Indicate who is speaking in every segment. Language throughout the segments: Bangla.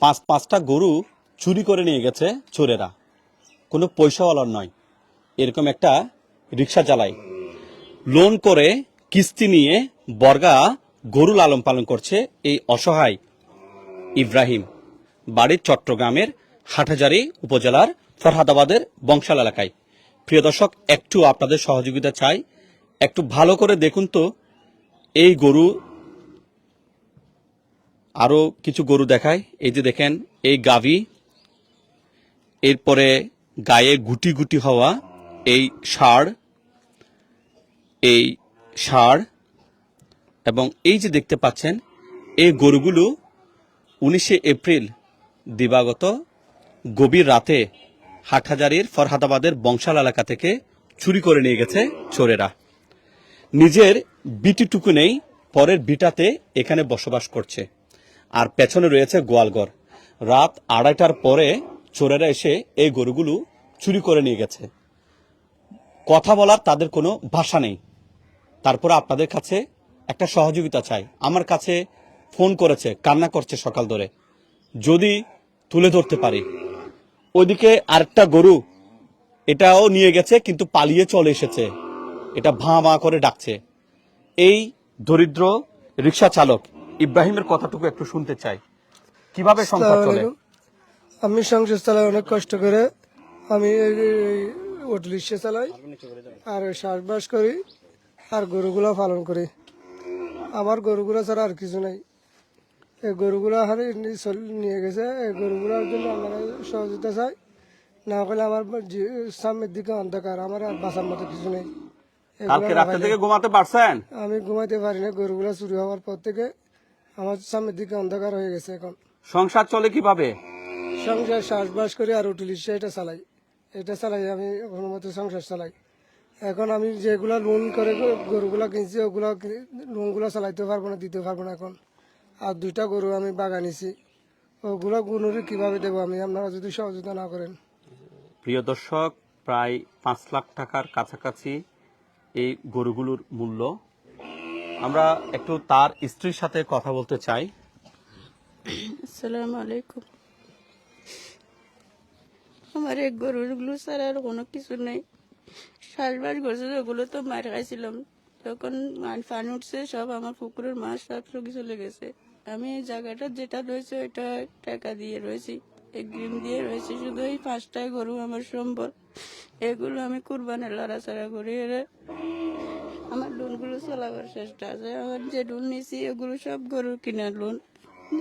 Speaker 1: পাঁচ, পাঁচটা গরু চুরি করে নিয়ে গেছে চোরেরা। কোনো পয়সাওয়ালার নয়। এরকম একটা রিক্সা চালায়। লোন করে কিস্তি নিয়ে বর্গা গরু লালন পালন করছে এই অসহায় ইব্রাহিম। বাড়ির চট্টগ্রামের হাটহাজারী উপজেলার ফরহাদাবাদের বংশাল এলাকায়। প্রিয় দর্শক, একটু আপনাদের সহযোগিতা চাই। একটু ভালো করে দেখুন তো, এই গরু আরও কিছু গরু দেখায় এই যে দেখেন, এই গাভী, এরপরে গায়ে গুটি গুটি হওয়া এই ষাঁড় এই ষাঁড়, এবং এই যে দেখতে পাচ্ছেন, এই গরুগুলো উনিশে এপ্রিল দিবাগত গভীর রাতে হাটহাজারির ফরহাদাবাদের বংশাল এলাকা থেকে চুরি করে নিয়ে গেছে চোরেরা। নিজের বিটিটুকু নেই, পরের বিটাতে এখানে বসবাস করছে। আর পেছনে রয়েছে গোয়ালঘর। রাত আড়াইটার পরে চোরেরা এসে এই গরুগুলো চুরি করে নিয়ে গেছে। কথা বলার তাদের কোনো ভাষা নেই। তারপরে আপনাদের কাছে একটা সহযোগিতা চাই। আমার কাছে ফোন করেছে, কান্না করছে সকাল ধরে। যদি তুলে ধরতে পারি। ওইদিকে আরেকটা গরু এটাও নিয়ে গেছে, কিন্তু পালিয়ে চলে এসেছে। এটা ভাঁ ভাঁ করে ডাকছে। এই দরিদ্র রিক্সা চালক ইব্রাহিমের কথাটুকু একটু শুনতে চাই। কীভাবে সংসার চলে?
Speaker 2: আমি সংসার চালাই অনেক কষ্ট করে। আমি হোটেল চালাই আর চাষবাস করি আর গরুগুলো পালন করি। আমার গরুগুলো ছাড়া আর কিছু নাই। এই গরুগুলো হারে নিয়ে গেছে। এই গরুগুলোর জন্য আমরা সহযোগিতা চাই। না হলে আমার সামনের দিকে অন্ধকার। আমার আর বাঁচার মতো কিছু নেই।
Speaker 1: কালকে থেকে ঘুমাতে পারছেন?
Speaker 2: আমি ঘুমাইতে পারি না। গরুগুলো চুরি হওয়ার পর থেকে আমার সামনের দিকে অন্ধকার হয়ে গেছে এখন।
Speaker 1: সংসার চলে কীভাবে?
Speaker 2: সংসার চাষবাস করে আর উঠলি এটা চালাই। এটা চালাই আমি কোনো মতো সংসার চালাই। এখন আমি যেগুলা লোন করে গরুগুলা কিনছি ওগুলা লোনগুলো চালাইতে পারব না দিতে পারব না এখন। আর দুইটা গরু আমি বাগানিছি। ওগুলা গুনুরি কীভাবে দেবো আমি? আপনারা যদি সহযোগিতা না করেন।
Speaker 1: প্রিয় দর্শক প্রায় পাঁচ লাখ টাকার কাছাকাছি এই গরুগুলোর মূল্য আমরা একটু তার স্ত্রীর সাথে কথা বলতে চাই।
Speaker 3: আসসালামু আলাইকুম। আমার এক গরুগুলো ছাড়া আর কোনো কিছু নেই। শ্বাসবাস করছে ওগুলো তো মার খাইছিলাম। তখন পানি উঠছে, সব আমার পুকুরের মাছ সব সবই চলে গেছে। আমি এই জায়গাটা যেটা রয়েছে ওইটা টাকা দিয়ে রয়েছি। এগ্রিম দিয়ে রয়েছে শুধু এই পাঁচটায় গরু আমার সম্বল। এগুলো আমি কুরবানের লড়াচড়া করি। এরা লোনগুলো চালাবার চেষ্টা আছে। আমার যে লোন নিয়েছি ওগুলো সব গরু কেনার লোন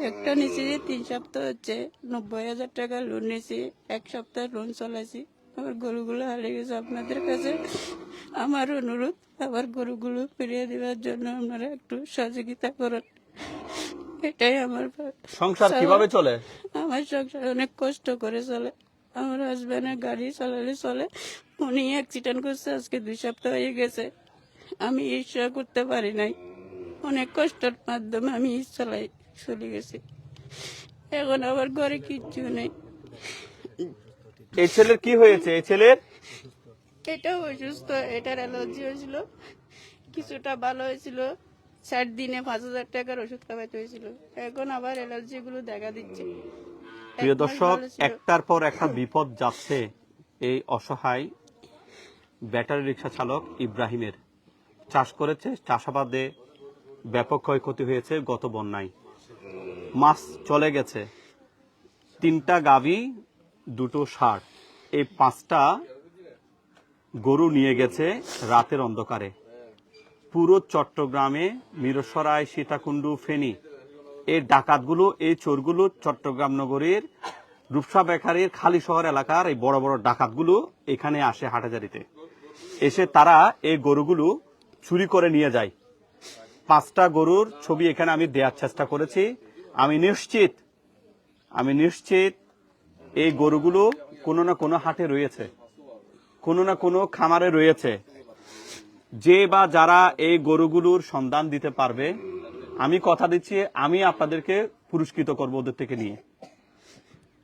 Speaker 3: একটা নিয়েছি যে তিন সপ্তাহ হচ্ছে। নব্বই হাজার টাকার লোন নিয়েছি এক সপ্তাহ লোন চলাইছি। আমার গরুগুলো হারিয়ে গেছে আপনাদের কাছে। আমার অনুরোধ আমার গরুগুলো ফিরিয়ে দেওয়ার জন্য আপনারা একটু সহযোগিতা করুন। এটাই আমার
Speaker 1: সংসার কীভাবে চলে?
Speaker 3: আমার সংসার অনেক কষ্ট করে চলে। আমার হাজব্যান্ডের গাড়ি চালালে চলে। উনি অ্যাক্সিডেন্ট করছে আজকে দুই সপ্তাহ হয়ে গেছে। আমি ঈর্ষা করতে পারি নাই। অনেক কষ্টের মাধ্যমে আমি ঈদ চলে গেছি। এখন আবার ঘরে কিচ্ছু নেই।
Speaker 1: এই ছেলের কি হয়েছে? এই ছেলের?
Speaker 3: এটাও অসুস্থ এটার অ্যালার্জি হয়েছিল। কিছুটা ভালো হয়েছিল। ষাট দিনে পাঁচ হাজার টাকার ওষুধ খাওয়াতে হয়েছিল। এখন আবার অ্যালার্জি গুলো দেখা দিচ্ছে।
Speaker 1: প্রিয় দর্শক একটার পর একটা বিপদ যাচ্ছে। এই অসহায় ব্যাটারি রিক্সা চালক ইব্রাহিমের। চাষ করেছে, চাষাবাদে ব্যাপক ক্ষয়ক্ষতি হয়েছে গত বন্যায়। মাছ চলে গেছে। তিনটা গাভী, দুটো ষাঁড়। এই পাঁচটা গরু নিয়ে গেছে রাতের অন্ধকারে। পুরো চট্টগ্রামে মিরসরাই, সীতাকুণ্ডু, ফেনী, এই ডাকাতগুলো, এই চোরগুলো চট্টগ্রাম নগরীর রূপসা বেকারির খালি শহর এলাকার এই বড় বড় ডাকাতগুলো এখানে আসে হাটাজারিতে এসে তারা এই গরুগুলো চুরি করে নিয়ে যায় পাঁচটা গরুর ছবি এখানে আমি দেওয়ার চেষ্টা করেছি। আমি নিশ্চিত আমি নিশ্চিত এই গরুগুলো কোনো না কোনো হাটে রয়েছে, কোনো না কোনো খামারে রয়েছে। যে বা যারা এই গরুগুলোর সন্ধান দিতে পারবে, আমি কথা দিচ্ছি, আমি আপনাদেরকে পুরস্কৃত করব ওদের থেকে নিয়ে।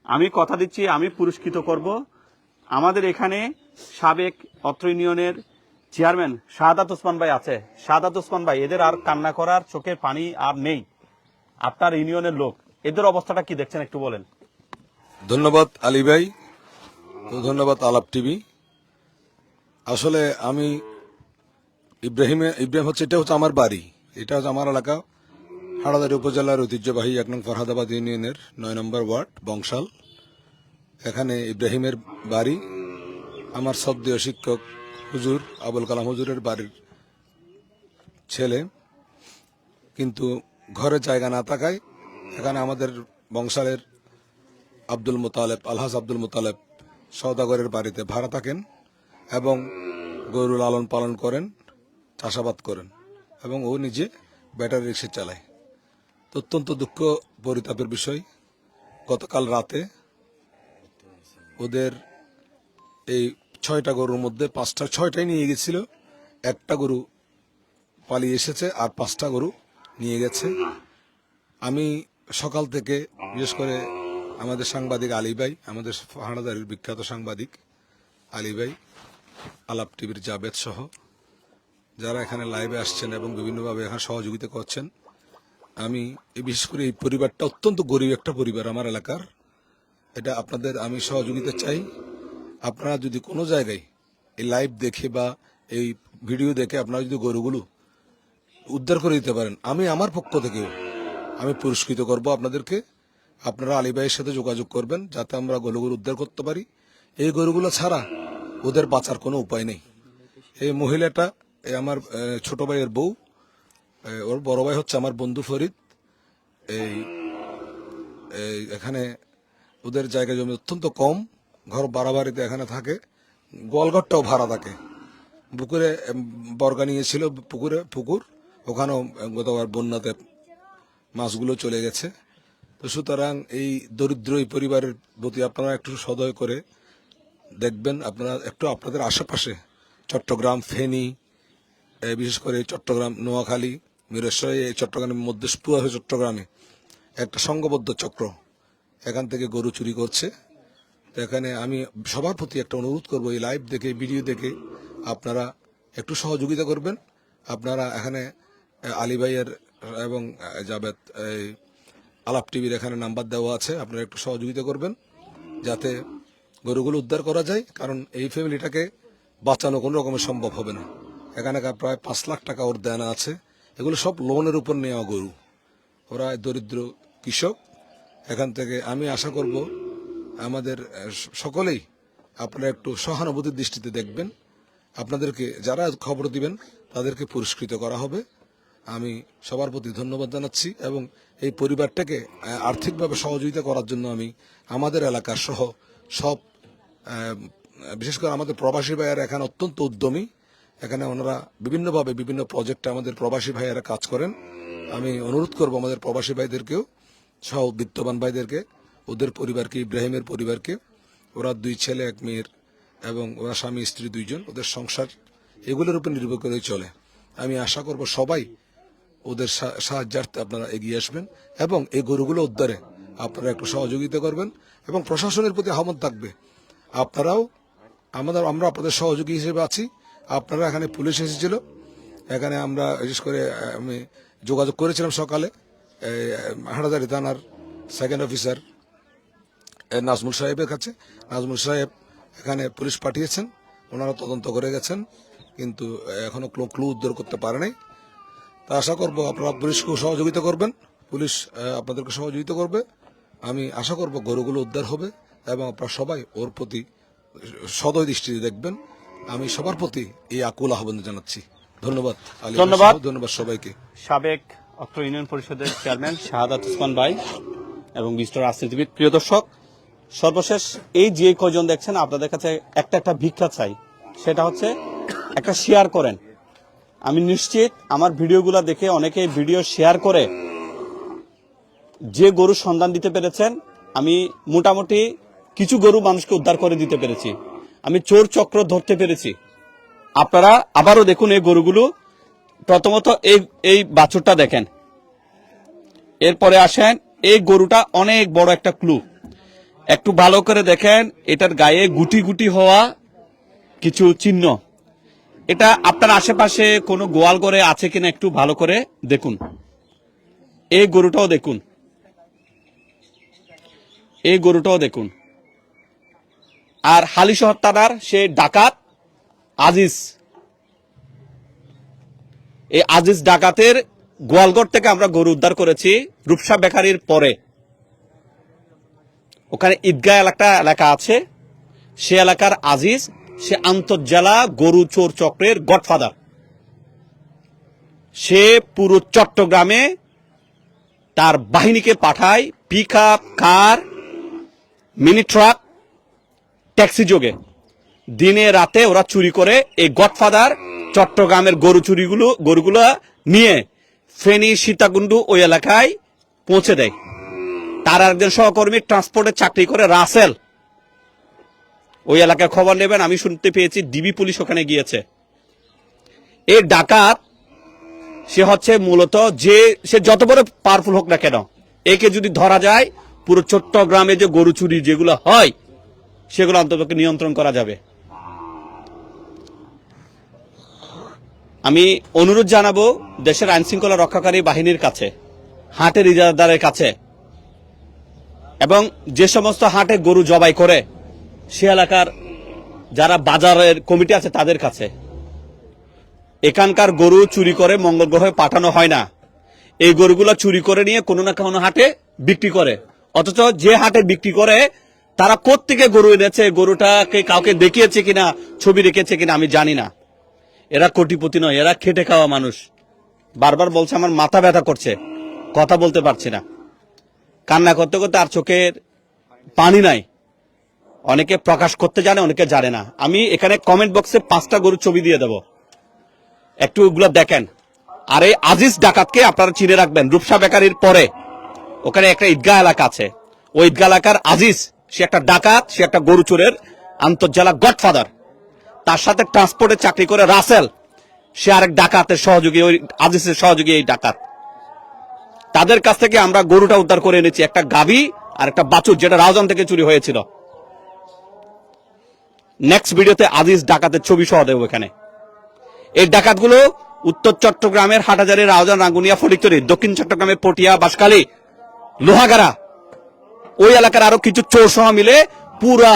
Speaker 1: আমি কথা দিচ্ছি, আমি পুরস্কৃত করব। আমাদের এখানে সাবেক অত্র ইউনিয়নের চেয়ারম্যান শাহাদাত ওসমান ভাই আছে। শাহাদাত ওসমান ভাই, এদের আর কান্না করার চোখের পানি আর নেই। আপনার ইউনিয়নের লোক, এদের অবস্থাটা কি দেখছেন একটু বলেন।
Speaker 4: ধন্যবাদ আলী ভাই ধন্যবাদ আলাপ টিভি। আসলে আমি ইব্রাহিমে, ইব্রাহিম হচ্ছে, এটা হচ্ছে আমার বাড়ি, এটা হচ্ছে আমার এলাকা। হাড়াদারি উপজেলার ঐতিহ্যবাহী এক নং ফরহাদাবাদ ইউনিয়নের নয় নম্বর ওয়ার্ড, বংশাল। এখানে ইব্রাহিমের বাড়ি। আমার সদ্য শিক্ষক হুজুর, আবুল কালাম হুজুরের বাড়ির ছেলে। কিন্তু ঘরে জায়গা না থাকায় এখানে আমাদের বংশালের আব্দুল মোতালেব, আলহাজ আব্দুল মোতালেব সৌদাগরের বাড়িতে ভাড়া থাকেন এবং গরু লালন পালন করেন, চাষাবাদ করেন এবং ও নিজে ব্যাটারি রিক্সা চালায়। অত্যন্ত দুঃখ পরিতাপের বিষয়। গতকাল রাতে ওদের এই ছয়টা গরুর মধ্যে পাঁচটা, ছয়টাই নিয়ে গেছিল। একটা গরু পালিয়ে এসেছে আর পাঁচটা গরু নিয়ে গেছে। আমি সকাল থেকে, বিশেষ করে আমাদের সাংবাদিক আলী ভাই, আমাদের হানাদারির বিখ্যাত সাংবাদিক আলী ভাই, আলাপ টিভির জাবেদ সহ, যারা এখানে লাইভে আসছেন এবং বিভিন্নভাবে এখানে সহযোগিতা করছেন, আমি এই বিশেষ করে এই পরিবারটা অত্যন্ত গরিব একটা পরিবার আমার এলাকার। এটা আপনাদের আমি সহযোগিতা চাই। আপনারা যদি কোনো জায়গায় এই লাইভ দেখে বা এই ভিডিও দেখে আপনারা যদি গরুগুলো উদ্ধার করে দিতে পারেন, আমি আমার পক্ষ থেকেও আমি পুরস্কৃত করব আপনাদেরকে। আপনারা আলী সাথে যোগাযোগ করবেন যাতে আমরা গরুগুলো উদ্ধার করতে পারি। এই গরুগুলো ছাড়া ওদের বাঁচার কোনো উপায় নেই। এই মহিলাটা আমার ছোট ভাইয়ের বউ ওর বড় ভাই হচ্ছে আমার বন্ধু ফরিদ। এই, এখানে ওদের জায়গা জমি অত্যন্ত কম। ঘর বাড়াবাড়িতে এখানে থাকে। গোয়ালঘরটাও ভাড়া থাকে। পুকুরে বর্গা নিয়েছিল পুকুরে, পুকুর। ওখানেও গতবার বন্যাতে মাছগুলো চলে গেছে। তো সুতরাং এই দরিদ্র এই পরিবারের প্রতি আপনারা একটু সদয় করে দেখবেন। আপনারা একটু আপনাদের আশেপাশে চট্টগ্রাম, ফেনী বিশেষ করে চট্টগ্রাম, নোয়াখালী, মিরেশ্বরী, এই চট্টগ্রামের মধ্যে পুরো চট্টগ্রামে। একটা সংঘবদ্ধ চক্র। এখান থেকে গরু চুরি করছে। তো এখানে আমি সবার প্রতি একটা অনুরোধ করব, এই লাইভ দেখে ভিডিও দেখে আপনারা একটু সহযোগিতা করবেন। আপনারা এখানে আলী ভাইয়ের এবং জাবেদ, এই আলাপ টিভির এখানে নাম্বার দেওয়া আছে, আপনারা একটু সহযোগিতা করবেন যাতে গরুগুলো উদ্ধার করা যায়, কারণ এই ফ্যামিলিটাকে বাঁচানো কোনো রকমের সম্ভব হবে না। এখানে প্রায় পাঁচ লাখ টাকা ওর দেনা আছে। এগুলো সব লোনের উপর নেওয়া গরু। ওরা দরিদ্র কৃষক। এখান থেকে আমি আশা করব আমাদের সকলেই আপনারা একটু সহানুভূতির দৃষ্টিতে দেখবেন। আপনাদেরকে যারা খবর দিবেন, তাদেরকে পুরস্কৃত করা হবে। আমি সবার প্রতি ধন্যবাদ জানাচ্ছি এবং এই পরিবারটাকে আর্থিকভাবে সহযোগিতা করার জন্য আমি আমাদের এলাকার সহ সব বিশেষ করে আমাদের প্রবাসী ভাইয়েরা এখানে অত্যন্ত উদ্যমী। এখানে ওনারা বিভিন্নভাবে বিভিন্ন প্রজেক্টে আমাদের প্রবাসী ভাইয়েরা কাজ করেন। আমি অনুরোধ করব আমাদের প্রবাসী ভাইদেরকেও, সহ বিত্তবান ভাইদেরকে ওদের পরিবারকে ইব্রাহিমের পরিবারকে ওরা দুই ছেলে এক মেয়ের এবং ওরা স্বামী স্ত্রী দুইজন ওদের সংসার এগুলোর উপর নির্ভর করে চলে। আমি আশা করব সবাই ওদের সাহায্যার্থে আপনারা এগিয়ে আসবেন এবং এই গরুগুলো উদ্ধারে আপনারা একটু সহযোগিতা করবেন এবং প্রশাসনের প্রতি আহ্বান থাকবে। আপনারাও আমাদের আমরা আপনাদের সহযোগী হিসেবে আছি। আপনারা এখানে পুলিশ এসেছিল। এখানে আমরা বিশেষ করে আমি যোগাযোগ করেছিলাম সকালে আহ, থানার সেকেন্ড অফিসার নাজমুল সাহেবের কাছে। নাজমুল সাহেব এখানে পুলিশ পাঠিয়েছেন ওনারা তদন্ত করে গেছেন কিন্তু এখনও ক্লু ক্লু উদ্ধার করতে পারে নাই। তা আশা করব আপনারা পুলিশকেও সহযোগিতা করবেন। পুলিশ আপনাদেরকে সহযোগিতা করবে। আমি আশা করব গরুগুলো উদ্ধার হবে এবং আপনারা সবাই ওর প্রতি সদয় দৃষ্টিতে দেখবেন। আমি সবার প্রতি এই আকুল আহ্বান জানাচ্ছি। ধন্যবাদ।
Speaker 1: ধন্যবাদ।
Speaker 4: ধন্যবাদ সবাইকে।
Speaker 1: সাবেক অত্র ইউনিয়ন পরিষদের চেয়ারম্যান শাহাদাত উসমান ভাই এবং বিশিষ্ট রাজনীতিবিদ প্রিয় দর্শক সর্বশেষ এই যে কজন দেখছেন, আপনাদের কাছে একটা একটা ভিক্ষা চাই। সেটা হচ্ছে একটা শেয়ার করেন। আমি নিশ্চিত আমার ভিডিওগুলো দেখে অনেকে ভিডিও শেয়ার করে যে গরু সন্ধান দিতে পেরেছেন, আমি মোটামুটি কিছু গরু মানুষকে উদ্ধার করে দিতে পেরেছি। আমি চোর চক্র ধরতে পেরেছি। আপনারা আবারও দেখুন এই গরুগুলো। প্রথমত এই এই বাছুরটা দেখেন। এরপরে আসেন, এই গরুটা অনেক বড় একটা ক্লু একটু ভালো করে দেখেন, এটার গায়ে গুটি গুটি হওয়া কিছু চিহ্ন। এটা আপনার আশেপাশে কোনো গোয়াল ঘরে আছে কিনা একটু ভালো করে দেখুন। এই গরুটাও দেখুন। এই গরুটাও দেখুন। আর হালিশহর থানার সে ডাকাত আজিজ। এই আজিজ ডাকাতের গোয়ালগড় থেকে আমরা গরু উদ্ধার করেছি রূপসা বেকারির পরে। ওখানে ঈদগাহ এলাকা এলাকা আছে। সে এলাকার আজিজ, সে আন্তর্জেলা গরু চোর চক্রের গডফাদার। সে পুরো চট্টগ্রামে তার বাহিনীকে পাঠায় pick up car mini truck taxi যোগে। দিনে রাতে ওরা চুরি করে এই গডফাদার চট্টগ্রামের গরু চুরিগুলো, গরুগুলো নিয়ে ফেনী, সীতাকুণ্ডু ওই এলাকায় পৌঁছে দেয়। তার একজন সহকর্মী ট্রান্সপোর্টের চাকরি করে রাসেল। ওই এলাকায় খবর নেবেন, আমি শুনতে পেয়েছি ডিবি পুলিশ ওখানে গিয়েছে। এই ডাকাত, সে হচ্ছে মূলত যে, সে যত বড় পাওয়ারফুল হোক না কেন, একে যদি ধরা যায়, পুরো চট্টগ্রামে যে গরু চুরি যেগুলো হয়, সেগুলো অন্তত নিয়ন্ত্রণ করা যাবে। আমি অনুরোধ জানাব দেশের আইনশৃঙ্খলা রক্ষাকারী বাহিনীর কাছে, হাটের ইজারাদারের কাছে এবং যে সমস্ত হাটে গরু জবাই করে, সে এলাকার যারা বাজারের কমিটি আছে তাদের কাছে। এখানকার গরু চুরি করে মঙ্গল গ্রহে পাঠানো হয় না। এই গরুগুলো চুরি করে নিয়ে কোনো না কোনো হাটে বিক্রি করে। অথচ যে হাটে বিক্রি করে, তারা কোত্থেকে গরু এনেছে গরুটাকে কাউকে দেখিয়েছে কিনা, ছবি রেখেছে কিনা আমি জানি না। এরা কোটিপতি নয়, এরা খেটে খাওয়া মানুষ। বারবার বলছে, আমার মাথা ব্যথা করছে। কথা বলতে পারছি না। কান্না করতে করতে আর চোখের পানি নাই। অনেকে প্রকাশ করতে জানে, অনেকে জানে না। আমি এখানে কমেন্ট বক্সে পাঁচটা গরুর ছবি দিয়ে দেবো। একটু ওগুলো দেখেন। আর এই আজিজ ডাকাতকে আপনারা চিনে রাখবেন, রূপসা বেকারির পরে। ওখানে একটা ঈদগাহ এলাকা আছে। ওই ঈদগাহ এলাকার আজিজ, সে একটা ডাকাত, সে একটা গরু চোরের আন্তর্জেলা গডফাদার। তার সাথে ট্রান্সপোর্টে চাকরি করে রাসেল। সে আরেক ডাকাতের সহযোগী, ওই আজিজের সহযোগী এই ডাকাত। তাদের কাছ থেকে আমরা গরুটা উদ্ধার করে এনেছি, একটা গাভী আর একটা বাছুর যেটা রাউজান থেকে চুরি হয়েছিল। নেক্সট ভিডিওতে আজিজ ডাকাতের ছবি সহ দেবো এখানে। এই ডাকাতগুলো উত্তর চট্টগ্রামের হাটাজারি রাউজান রাঙ্গুনিয়া ফটিকতরি দক্ষিণ চট্টগ্রামের পটিয়া, বাসকালী, লোহাগাড়া, ওই এলাকার আরও কিছু চোর সহ মিলে পুরা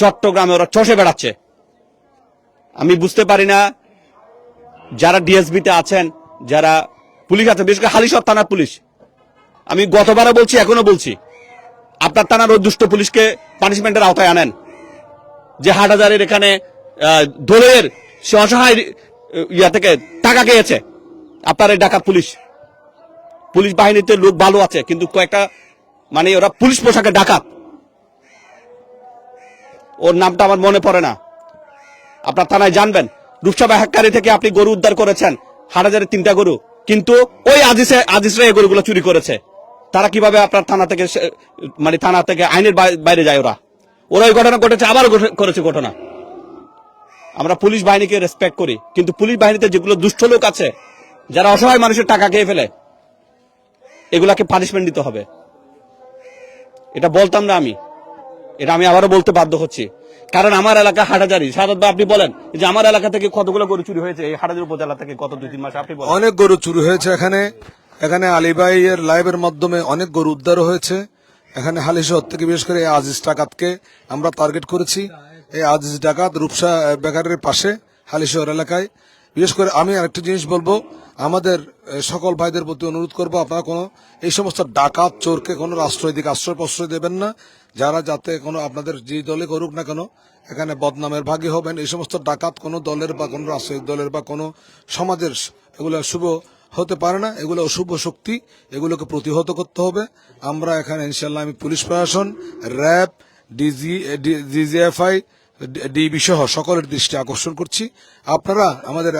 Speaker 1: চট্টগ্রামে ওরা চষে বেড়াচ্ছে। আমি বুঝতে পারি না যারা ডিএসবিতে আছেন, যারা পুলিশ আছে বিশেষ করে হালিশহর থানার পুলিশ। আমি গতবারও বলছি এখনও বলছি। আপনার থানার ওই পুলিশকে পানিশমেন্টের আওতায় আনেন। যে হাটাজারের এখানে আহ, দোলের সে অসহায় ইয়া থেকে টাকা খেয়েছে। আপনার এই ডাকাত পুলিশ। পুলিশ বাহিনীতে লোক ভালো আছে কিন্তু কয়েকটা মানে ওরা পুলিশ পোশাকে ডাকাত। ওর নামটা আমার মনে পড়ে না। আপনার থানায় জানবেন। রূপসা বাহাকারী থেকে আপনি গরু উদ্ধার করেছেন। হাট হাজারের তিনটা গরু। কিন্তু ওই আজিসে আজিসরা এই গরুগুলো চুরি করেছে। তারা কীভাবে আপনার থানা থেকে মানে থানা থেকে আইনের বাইরে যায় ওরা? ওরা ওই ঘটনা ঘটেছে আবার করেছে ঘটনা। আমরা পুলিশ বাহিনীকে রেসপেক্ট করি, কিন্তু পুলিশ বাহিনীতে যেগুলো দুষ্ট লোক আছে, যারা অসহায় মানুষের টাকা খেয়ে ফেলে, এগুলাকে পানিশমেন্ট দিতে হবে। এটা বলতাম না আমি। এটা আমি আবারও বলতে বাধ্য হচ্ছি। কারণ আমার এলাকা হাটাজারি। সারদ ভাই আপনি বলেন যে আমার এলাকা থেকে কতগুলো গরু চুরি হয়েছে? এই হাটাজারি উপজেলা থেকে গত দুই, তিন মাস আপনি বলেন।
Speaker 4: অনেক গরু চুরি হয়েছে এখানে। এখানে আলিবাই এর লাইভের মাধ্যমে অনেক গরু উদ্ধার হয়েছে। এখানে হালিশহর থেকে বিশেষ করে আজিজ ডাকাতকে আমরা টার্গেট করেছি। এই আজিজ ডাকাত রূপসা বেকারের পাশে হালিশহর এলাকায়। বিশেষ করে আমি আরেকটা জিনিস বলব আমাদের সকল ভাইদের প্রতি অনুরোধ করব, আপনারা কোনো, এই সমস্ত ডাকাত, চোরকে কোনো রাষ্ট্রীয় দিকে আশ্রয় প্রশ্রয় দেবেন না। যারা যাতে কোনো আপনাদের যে দলে করুক না কেন, এখানে বদনামের ভাগী হবেন। এই সমস্ত ডাকাত কোনো দলের বা কোনো রাষ্ট্রীয় দলের বা কোনো সমাজের এগুলো শুভ হতে পারে না। এগুলো অশুভ শক্তি, এগুলোকে প্রতিহত করতে হবে। আমরা এখানে ইনশাল্লাহ আমি পুলিশ প্রশাসন, র্যাব, ডিজি ডিজিএফআই ডিবি সহ সকলের দৃষ্টি আকর্ষণ করছি। আপনারা আমাদের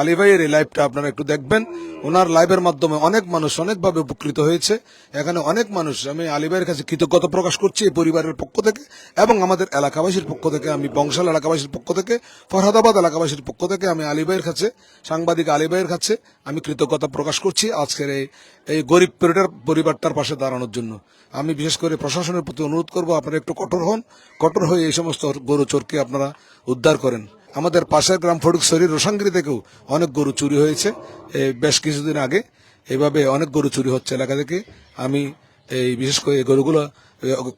Speaker 4: আলী ভাইয়ের এই লাইভটা আপনারা একটু দেখবেন। ওনার লাইভের মাধ্যমে অনেক মানুষ অনেকভাবে উপকৃত হয়েছে। এখানে অনেক মানুষ, আমি আলী ভাইয়ের কাছে কৃতজ্ঞতা প্রকাশ করছি এই পরিবারের পক্ষ থেকে এবং আমাদের এলাকাবাসীর পক্ষ থেকে, আমি বংশাল এলাকাবাসীর পক্ষ থেকে, ফরহাদাবাদ এলাকাবাসীর পক্ষ থেকে আমি আলী ভাইয়ের কাছে, সাংবাদিক আলী ভাইয়ের কাছে আমি কৃতজ্ঞতা প্রকাশ করছি আজকের এই এই গরিব পরিবার পরিবারটার পাশে দাঁড়ানোর জন্য। আমি বিশেষ করে প্রশাসনের প্রতি অনুরোধ করব, আপনারা একটু কঠোর হন। কঠোর হয়ে এই সমস্ত গরু চোরকে আপনারা উদ্ধার করেন। আমাদের পাশের গ্রাম ফটিকছড়ি রোসাঙ্গিরি থেকেও অনেক গরু চুরি হয়েছে। বেশ কিছুদিন আগে এভাবে অনেক গরু চুরি হচ্ছে এলাকা থেকে। আমি এই বিশেষ করে এই গরুগুলো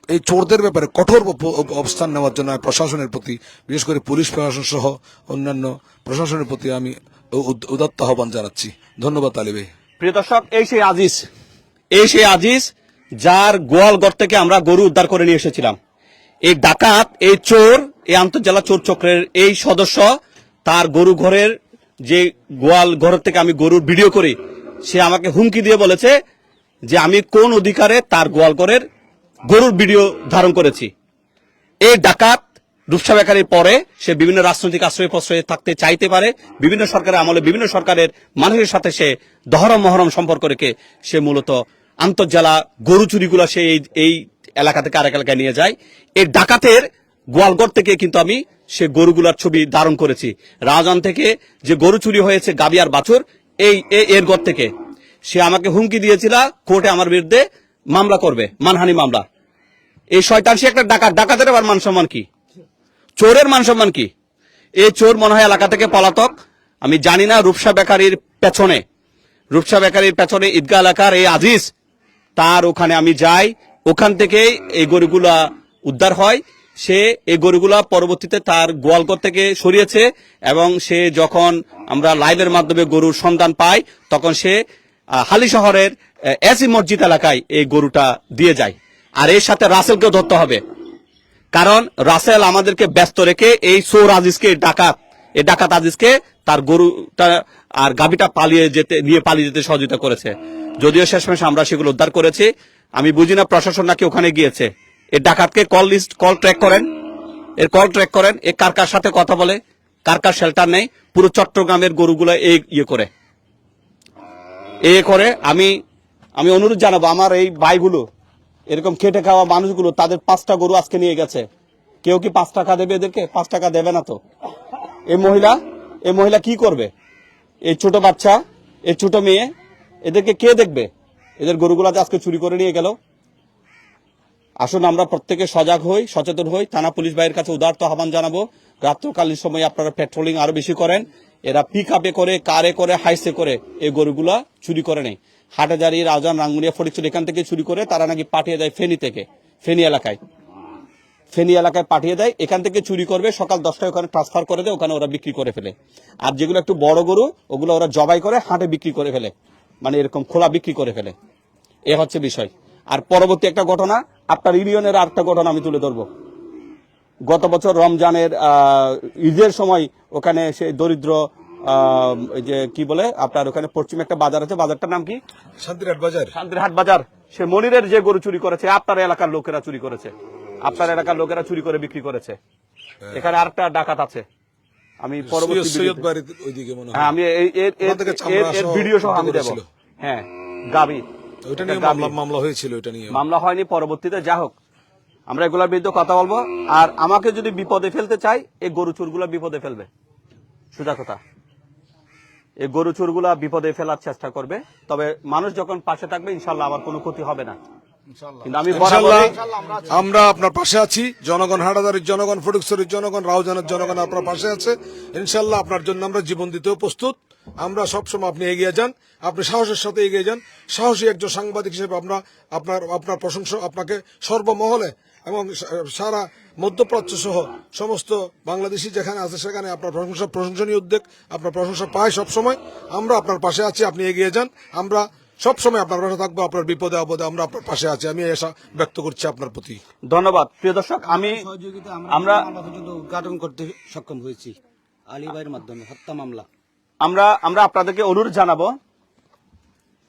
Speaker 4: এই চোরদের ব্যাপারে কঠোর অবস্থান নেওয়ার জন্য প্রশাসনের প্রতি, বিশেষ করে পুলিশ প্রশাসন সহ অন্যান্য প্রশাসনের প্রতি আমি উদ- উদাত্ত আহ্বান জানাচ্ছি। ধন্যবাদ ভাই।
Speaker 1: প্রিয় দর্শক, এই সেই আজিজ, এই সেই আজিজ যার গোয়াল ঘর থেকে আমরা গরু উদ্ধার করে নিয়ে এসেছিলাম। এই ডাকাত, এই চোর, এই আন্তর্জেলা চোর চক্রের এই সদস্য, তার গরু ঘরের যে গোয়াল ঘর থেকে আমি গরুর ভিডিও করি, সে আমাকে হুমকি দিয়ে বলেছে যে আমি কোন অধিকারে তার গোয়াল ঘরের গরুর ভিডিও ধারণ করেছি। এই ডাকাত রূপসা বেকারির পরে সে বিভিন্ন রাজনৈতিক আশ্রয় প্রশ্রয়ে থাকতে চাইতে পারে, বিভিন্ন সরকারের আমলে বিভিন্ন সরকারের মানুষের সাথে সে দহরম মহরম সম্পর্ক রেখে সে মূলত আন্তর্জেলা গরু চুরিগুলো সে এই এই এলাকা থেকে আরেক এলাকায় নিয়ে যায়। এই ডাকাতের গোয়ালগড় থেকে কিন্তু আমি সে গরুগুলার ছবি ধারণ করেছি। রাজন থেকে যে গরু চুরি হয়েছে গাবি আর বাছুর, এই এর ঘর থেকে। সে আমাকে হুমকি দিয়েছিল, কোর্টে আমার বিরুদ্ধে মামলা করবে, মানহানি মামলা। এই শয়তান সে একটা ডাকাত। ডাকাতের আবার মান সম্মান কি? চোরের মান সম্মান কি? এই চোর মনে হয় এলাকা থেকে পলাতক। আমি জানি না রূপসা বেকারির পেছনে। রূপসা বেকারির পেছনে ঈদগাহ এলাকার এই আজিজ, তার ওখানে আমি যাই ওখান থেকে এই গরুগুলা উদ্ধার হয়। সে এই গরুগুলা পরবর্তীতে তার গোয়ালঘর থেকে সরিয়েছে এবং সে যখন আমরা লাইভের মাধ্যমে গরুর সন্ধান পাই, তখন সে হালি শহরের এসি মসজিদ এলাকায় এই গরুটা দিয়ে যায়। আর এর সাথে রাসেলকেও ধরতে হবে। কারণ রাসেল আমাদেরকে ব্যস্ত রেখে এই সৌর আজিজকে, ডাকাত, এই ডাকাত আজিজকে তার গরুটা আর গাবিটা পালিয়ে যেতে, নিয়ে পালিয়ে যেতে সহযোগিতা করেছে। যদিও শেষমেশ আমরা সেগুলো উদ্ধার করেছি আমি বুঝি না প্রশাসন নাকি ওখানে গিয়েছে। এই ডাকাতকে কল লিস্ট কল ট্র্যাক করেন। এর কল ট্র্যাক করেন। এ কার কার সাথে কথা বলে, কার কার শেল্টার নেই। পুরো চট্টগ্রামের গরুগুলো এই ইয়ে করে। এ করে আমি আমি অনুরোধ জানাব, আমার এই ভাইগুলো, এরকম খেটে খাওয়া মানুষগুলো, তাদের পাঁচটা গরু আজকে নিয়ে গেছে। কেউ কি পাঁচ টাকা দেবে এদেরকে? পাঁচ টাকা দেবে না তো। এই মহিলা এই মহিলা কি করবে? এই ছোট বাচ্চা এই ছোট মেয়ে, এদেরকে কে দেখবে? এদের গরুগুলো আজকে চুরি করে নিয়ে গেল। আসুন আমরা প্রত্যেকে সজাগ হই, সচেতন হই। থানা পুলিশ ভাইয়ের কাছে উদারত আহ্বান জানাব। রাত্রকালীন সময় আপনারা পেট্রোলিং আরও বেশি করেন। এরা পিক আপে করে কারে করে হাইসে করে এই গরুগুলা চুরি করে নেই হাটাজারি রাজান রাঙ্গুনিয়া ফরিদপুর এখান থেকে চুরি করে তারা নাকি পাঠিয়ে দেয় ফেনী থেকে, ফেনী এলাকায়। ফেনী এলাকায় পাঠিয়ে দেয়, এখান থেকে চুরি করবে, সকাল দশটায় ওখানে ট্রান্সফার করে দেয়, ওখানে ওরা বিক্রি করে ফেলে। আর যেগুলো একটু বড় গরু, ওগুলো ওরা জবাই করে, হাটে বিক্রি করে ফেলে। মানে এরকম খোলা বিক্রি করে ফেলে। এ হচ্ছে বিষয়। আর পরবর্তী একটা ঘটনা আপনার ইউনিয়নের আরেকটা ঘটনা আমি তুলে ধরবো। গত বছর রমজানের আহ, ঈদের সময় ওখানে সে দরিদ্র যে কি বলে আপনার ওখানে পশ্চিম একটা বাজার আছে বাজারটার নাম কি?
Speaker 4: শান্তিরাট বাজার।
Speaker 1: শান্তিরহাট বাজার। সে মনিরের যে গরু চুরি করেছে আপনার এলাকার লোকেরা চুরি করেছে। আপনার এলাকার লোকেরা চুরি করে বিক্রি করেছে। এখানে আরেকটা ডাকাত আছে। আমি পরবর্তী
Speaker 4: হয়।
Speaker 1: হ্যাঁ আমি ভিডিও সহ আমি দেবো। হ্যাঁ গাবি
Speaker 4: ওইটা নিয়ে। মামলা মামলা হয়েছিল ওইটা নিয়ে।
Speaker 1: মামলা হয়নি পরবর্তীতে যা হোক। আমরা এগুলোর বিরুদ্ধে কথা বলব। আর আমাকে যদি বিপদে ফেলতে চাই এই গরু চুরগুলো বিপদে ফেলবে। সোজা কথা। এই গরু চুরগুলা বিপদে ফেলার চেষ্টা করবে। তবে মানুষ যখন পাশে থাকবে ইনশাল্লাহ আমার কোনো ক্ষতি হবে না। কিন্তু আমি
Speaker 4: আমরা আপনার পাশে আছি। জনগণ হাটাদারির জনগণ ফটিকছড়ির জনগণ রাউজানের জনগণ আপনার পাশে আছে। ইনশাল্লাহ আপনার জন্য আমরা জীবন দিতেও প্রস্তুত। আমরা সবসময় আপনি এগিয়ে যান। আপনি সাহসের সাথে এগিয়ে যান। সাহসী একজন সাংবাদিক হিসেবে আমরা আপনার আপনার প্রশংসা আপনাকে সর্বমহলে এবং সারা মধ্যপ্রাচ্য সহ সমস্ত বাংলাদেশি যেখানে আছে সেখানে আপনার প্রশংসা প্রশংসনীয় উদ্যোগ আপনার প্রশংসা পাই সবসময়। আমরা আপনার পাশে আছি আপনি এগিয়ে যান। আমরা সবসময় আপনার পাশে থাকব আপনার বিপদে আপদে আমরা আপনার পাশে আছি। আমি এসা ব্যক্ত করছি আপনার প্রতি।
Speaker 1: ধন্যবাদ। প্রিয় দর্শক আমি
Speaker 5: সহযোগিতা
Speaker 1: আমরা
Speaker 5: উদ্ঘাটন করতে সক্ষম হয়েছি। আলী ভাইয়ের মাধ্যমে হত্যা মামলা।
Speaker 1: আমরা আমরা আপনাদেরকে অনুরোধ জানাব,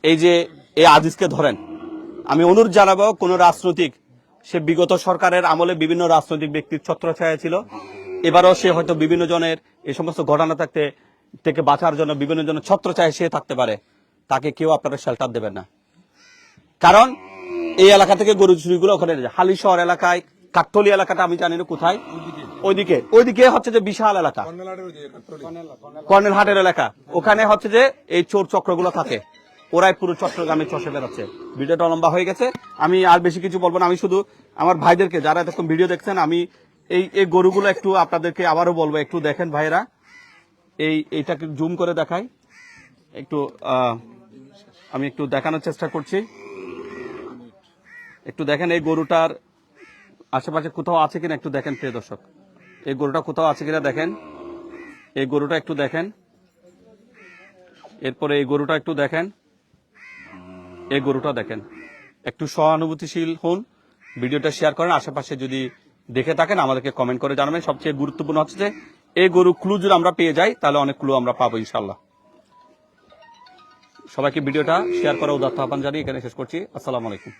Speaker 1: এই যে এই আজিজকে ধরেন, আমি অনুরোধ জানাব কোন রাজনৈতিক, সে বিগত সরকারের আমলে বিভিন্ন রাজনৈতিক ব্যক্তির ছত্র ছত্রছায়া ছিল, এবারও সে হয়তো বিভিন্ন জনের এই সমস্ত ঘটনা থাকতে, থেকে বাঁচার জন্য বিভিন্ন জনের ছত্রছায়া সে থাকতে পারে, তাকে কেউ আপনারা শেল্টার দেবেন না। কারণ, এই এলাকা থেকে গরু চুরিগুলো ওখানে হালি শহর এলাকায় কাঠতলি এলাকাটা আমি জানি না কোথায়। ওইদিকে ওইদিকে হচ্ছে যে বিশাল এলাকা। কর্নেল হাটের এলাকা। ওখানে হচ্ছে যে এই চোর চক্রগুলো থাকে। ওরাই পুরো চট্টগ্রামে চষে বেড়াচ্ছে। ভিডিওটা লম্বা হয়ে গেছে। আমি আর বেশি কিছু বলব না। আমি শুধু আমার ভাইদেরকে, যারা এতক্ষণ ভিডিও দেখছেন, আমি এই এই গরুগুলো একটু আপনাদেরকে আবারও বলব। একটু দেখেন ভাইরা এই, এইটাকে জুম করে দেখাই। একটু আমি একটু দেখানোর চেষ্টা করছি। একটু দেখেন এই গরুটার আশেপাশে কোথাও আছে কিনা একটু দেখেন, প্রিয় দর্শক। এই গরুটা কোথাও আছে কিনা দেখেন। এই গরুটা একটু দেখেন। এরপরে এই গরুটা একটু দেখেন। এই গরুটা দেখেন। একটু সহানুভূতিশীল হন। ভিডিওটা শেয়ার করেন। আশেপাশে যদি দেখে থাকেন, আমাদেরকে কমেন্ট করে জানাবেন। সবচেয়ে গুরুত্বপূর্ণ হচ্ছে যে, এই গরু ক্লু যদি আমরা পেয়ে যাই, তাহলে অনেক ক্লু আমরা পাবো ইনশাল্লাহ সবাইকে ভিডিওটা শেয়ার করা উদাত্ত আহ্বান জানিয়ে এখানে শেষ করছি। আসসালামু আলাইকুম।